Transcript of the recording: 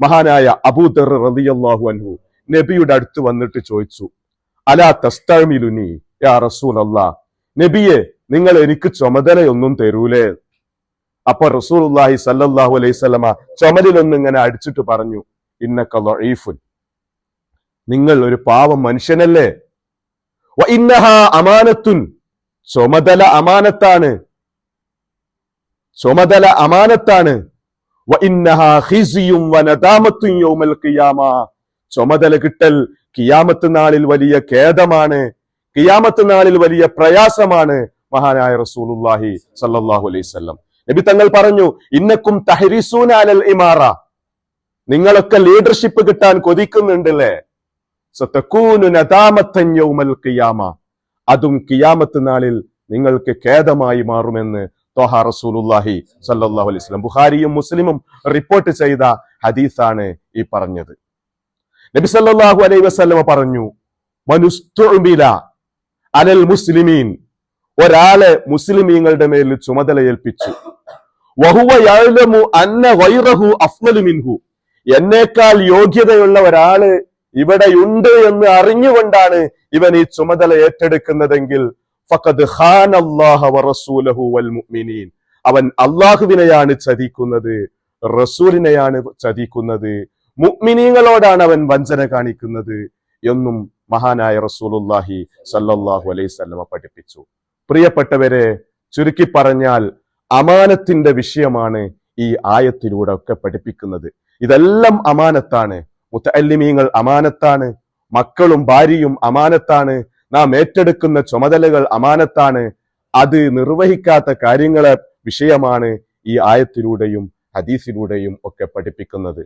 മഹാനായ അബൂദർ റളിയല്ലാഹു അൻഹു നബിയുടെ അടുത്ത് വന്നിട്ട് ചോദിച്ചു അലാ തസ്തമിലുനി യാ റസൂൽ അല്ലാ നബിയെ നിങ്ങൾ എനിക്ക് ചുമതലയൊന്നും തരൂലേ? അപ്പൊ റസൂലുള്ളാഹി സല്ലല്ലാഹു അലൈഹി സ്വലമ ചുമലിലൊന്നും ഇങ്ങനെ അടിച്ചിട്ട് പറഞ്ഞു ഇന്നക ലഈഫുൻ. നിങ്ങൾ ഒരു പാവം മനുഷ്യനല്ലേ? ഇന്നഹാ അമാനത്തുൻ. ചുമതല അമാനത്താണ്. ചുമതല അമാനത്താണ്. ചുമതല കിട്ടൽ കിയാമത്ത് നാളിൽ വലിയ ഖേദമാണ്. കിയാമത്ത് നാളിൽ വലിയ പ്രയാസമാണ് മഹാനായ റസൂലുള്ളാഹി സല്ലാഹു അലൈഹി വസല്ലം. നബി തങ്ങൾ പറഞ്ഞു ഇന്നക്കും തഹരിസൂൻ അലൽ ഇമാറ. നിങ്ങളൊക്കെ ലീഡർഷിപ്പ് കിട്ടാൻ കൊതിക്കുന്നുണ്ടല്ലേ? യൗമൽ ഖിയാമ. അതും കിയാമത്ത് നാളിൽ നിങ്ങൾക്ക് ഖേദമായി മാറുമെന്ന് സല്ലല്ലാഹു അലൈഹി ബുഖാരിയും മുസ്ലിമും റിപ്പോർട്ട് ചെയ്ത ഹദീസാണ് ഈ പറഞ്ഞത്. നബി സല്ലാഹു അലൈഹി വസ്ലമ പറഞ്ഞു മനുസ്തുബില അലൽ മുസ്ലിമീൻ. ഒരാളെ മുസ്ലിമീങ്ങളുടെ മേൽ ചുമതല ഏൽപ്പിച്ചു. വഹുവ യഅലമു അന്ന ഗൈറഹു അഫ്ളലു മിൻഹു. എന്നേക്കാൾ യോഗ്യതയുള്ള ഒരാൾ ഇവിടെയുണ്ട് എന്ന് അറിഞ്ഞുകൊണ്ടാണ് ഇവൻ ഈ ചുമതല ഏറ്റെടുക്കുന്നതെങ്കിൽ അവൻ അള്ളാഹുവിനെയാണ് ചതിക്കുന്നത് റസൂലിനെയാണ് ചതിക്കുന്നത് മുഗ്മിനീങ്ങളോടാണ് അവൻ വഞ്ചന കാണിക്കുന്നത് എന്നും മഹാനായ റസൂലുള്ളാഹി സല്ലാഹു അലൈഹി വസല്ലമ പഠിപ്പിച്ചു. പ്രിയപ്പെട്ടവരെ ചുരുക്കി പറഞ്ഞാൽ അമാനത്തിന്റെ വിഷയമാണ് ഈ ആയത്തിലൂടെ ഒക്കെ പഠിപ്പിക്കുന്നത്. ഇതെല്ലാം അമാനത്താണ്. മുത്തല്ലിമീങ്ങൾ അമാനത്താണ്. മക്കളും ഭാര്യയും അമാനത്താണ്. നാം ഏറ്റെടുക്കുന്ന ചുമതലകൾ അമാനത്താണ്. അത് നിർവഹിക്കാത്ത കാര്യങ്ങളെ വിഷയമാണ് ഈ ആയത്തിലൂടെയും ഹദീസിലൂടെയും ഒക്കെ പഠിപ്പിക്കുന്നത്.